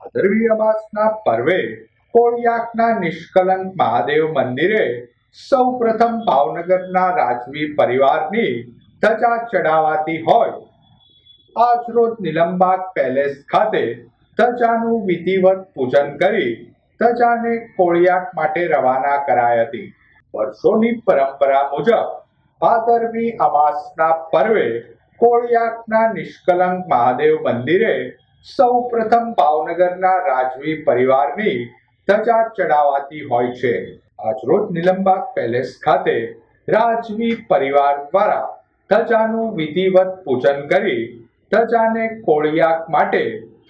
ભાદરવી અમાસના પર્વે કોળિયાકના નિષ્કલંક મહાદેવ મંદિરે સૌ પ્રથમ ભાવનગરના રાજવી પરિવારની ધજા ચડાવાતી હોય. આજરોજ નિલંબાગ પેલેસ ખાતે ધજાનું વિધિવત પૂજન કરી ધજાને કોળિયાક માટે રવાના કરાઈ હતી વર્ષોની પરંપરા મુજબ ભાદરવી અમાસના પર્વે કોળિયાકના નિષ્કલંક મહાદેવ મંદિરે સૌ પ્રથમ ભાવનગરના રાજવી પરિવારની ધજા ચડાવાતી હોય છે. આજરોજ નિલંબાગ પેલેસ ખાતે રાજવી પરિવાર દ્વારા ધજાનું વિધિવત પૂજન કરી ધજાને કોળિયાક માટે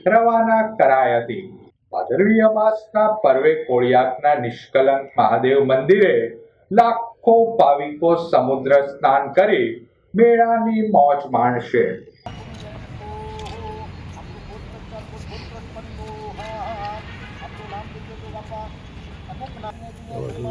રવાના કરાઈ હતી. ભાદરવી અમાસના પર્વે કોળિયાકના નિષ્કલંક મહાદેવ મંદિરે લાખો ભાવિકો સમુદ્ર સ્નાન કરી મેળાની મોજ માણશે.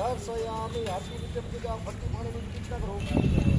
પાડી હવે આવું કરે રીતે હાથી ભક્તિ પાણી ચિંતા કરો